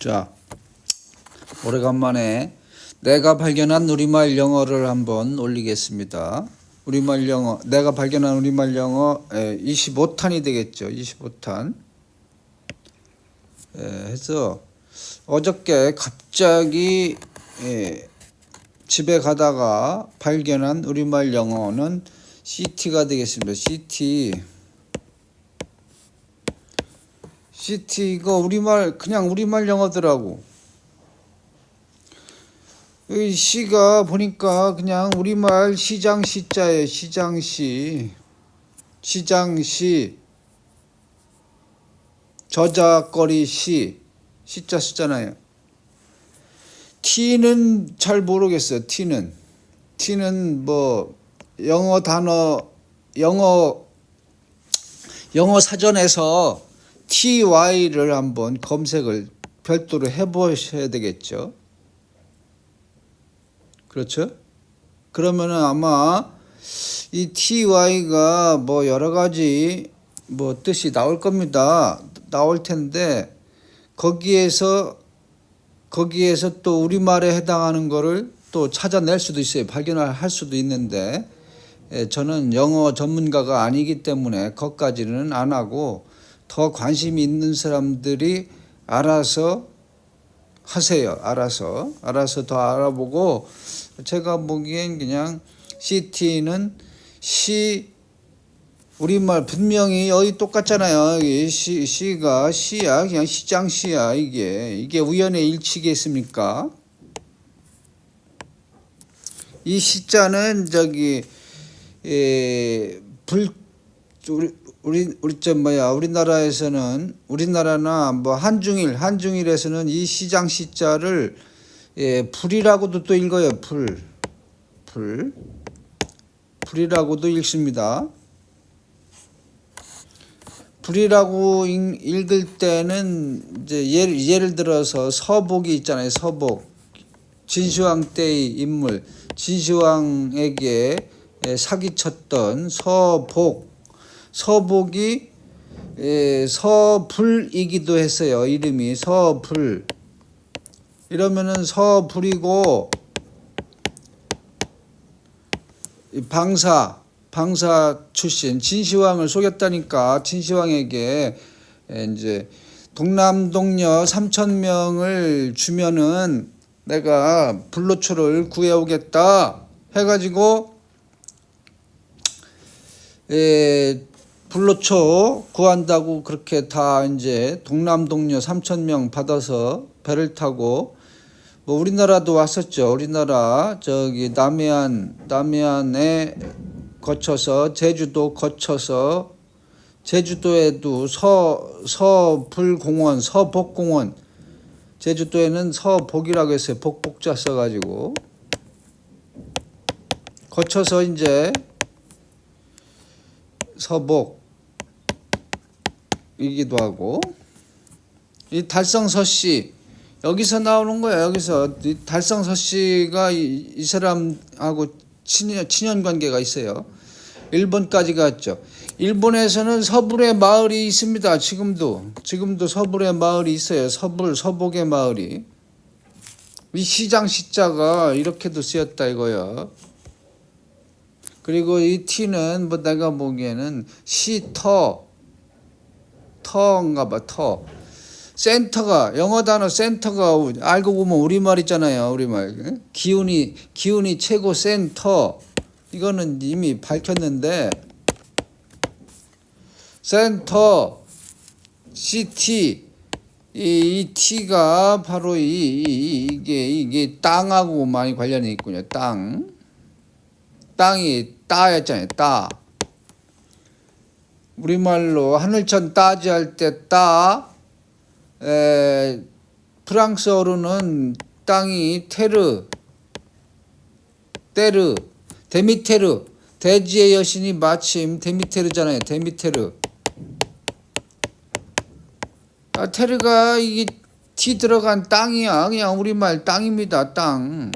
자, 오래간만에 내가 발견한 우리말 영어를 한번 올리겠습니다. 우리말 영어, 내가 발견한 우리말 영어 25탄이 되겠죠. 25탄. 해서 어저께 갑자기 예, 집에 가다가 발견한 우리말 영어는 CT가 되겠습니다. CT. CT 이거 우리말 그냥 우리말 영어더라고. 이 시가 보니까 그냥 우리말 시장 시자예요. 시장 시. 시장 시. 저작거리 시. 시자 쓰잖아요. T는 잘 모르겠어요. T는. T는 뭐 영어 단어 영어 영어 사전에서 TY를 한번 검색을 별도로 해보셔야 되겠죠. 그렇죠? 그러면은 아마 이 TY가 뭐 여러 가지 뭐 뜻이 나올 겁니다. 나올 텐데 거기에서 거기에서 또 우리말에 해당하는 거를 또 찾아낼 수도 있어요. 발견을 할 수도 있는데 예, 저는 영어 전문가가 아니기 때문에 거기까지는 안 하고 더 관심이 있는 사람들이 알아서 하세요. 알아서 알아서 더 알아보고 제가 보기엔 그냥 CT는 시 우리말 분명히 여기 똑같잖아요. 여기 시 시가 시야 그냥 시장 시야 이게 이게 우연의 일치겠습니까? 이 시자는 저기 에, 불 우리 우리 우리 저 뭐야 우리나라에서는 우리나라나 뭐 한중일 한중일에서는 이 시장 시자를 예, 불이라고도 또 읽어요 불 불. 불이라고도 읽습니다. 불이라고 읽, 읽을 때는 이제 예를, 예를 들어서 서복이 있잖아요. 서복. 진시황 때의 인물. 진시황에게 예, 사기쳤던 서복. 서복이 예, 서불이기도 했어요. 이름이 서불. 이러면은 서불이고 이 방사 방사 출신 진시황을 속였다니까 진시황에게 에, 이제 동남동녀 3천 명을 주면은 내가 불로초를 구해오겠다 해가지고 에, 불로초 구한다고 그렇게 다 이제 동남동녀 3천 명 받아서 배를 타고 뭐 우리나라도 왔었죠. 우리나라 저기 남해안 남해안에 거쳐서 제주도 거쳐서 제주도에도 서 서불공원 서복공원 제주도에는 서복이라고 했어요. 복복자 써가지고 거쳐서 이제 서복 이기도 하고 이 달성서 씨 여기서 나오는 거예요. 여기서 이 달성서 씨가 이, 이 사람하고 친연, 친연 관계가 있어요. 일본까지 갔죠. 일본에서는 서불의 마을이 있습니다. 지금도 지금도 서불의 마을이 있어요. 서불 서복의 마을이 이 시장 시자가 이렇게도 쓰였다 이거야. 그리고 이 T는 뭐 내가 보기에는 시터 터인가 봐 터. 센터가 영어 단어 센터가 알고 보면 우리말 있잖아요. 우리말. 기운이 기운이 최고 센터. 이거는 이미 밝혔는데 센터 CT 이, 이 T가 바로 이, 이 이게 이게 땅하고 많이 관련이 있군요. 땅. 땅이 따였잖아요. 따. 우리말로 하늘천 따지 할 때 따. 에, 프랑스어로는 땅이 테르, 테르, 데미테르, 대지의 여신이 마침 데미테르잖아요. 데미테르. 아, 테르가 이게 티 들어간 땅이야. 그냥 우리말 땅입니다. 땅.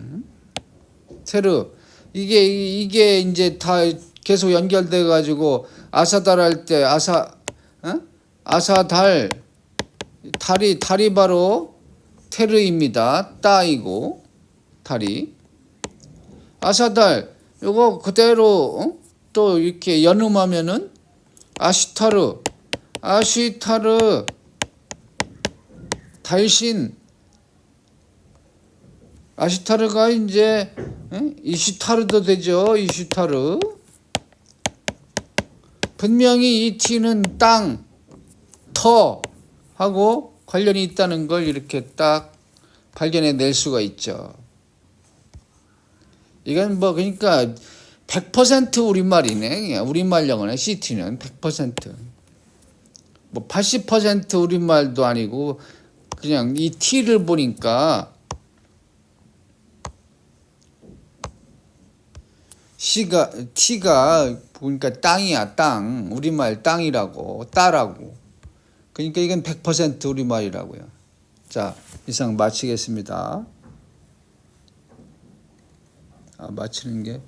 테르. 이게 이게 이제 다 계속 연결돼 가지고 아사달 할 때 아사 어? 아사달 달이 달이 바로 테르입니다. 따이고 달이 아사달 요거 그대로 어? 또 이렇게 연음하면은 아시타르 아시타르 달신 아시타르가 이제 에? 이시타르도 되죠 이시타르 분명히 이 티는 땅, 터 하고 관련이 있다는 걸 이렇게 딱 발견해 낼 수가 있죠. 이건 뭐 그러니까 100% 우리말이네. 우리말 영어네. CT는 100%. 뭐 80% 우리말도 아니고 그냥 이 T를 보니까 C가 T가 보니까 땅이야 땅 우리말 땅이라고 따라고 그러니까 이건 100% 우리말이라고요. 자 이상 마치겠습니다. 아, 마치는 게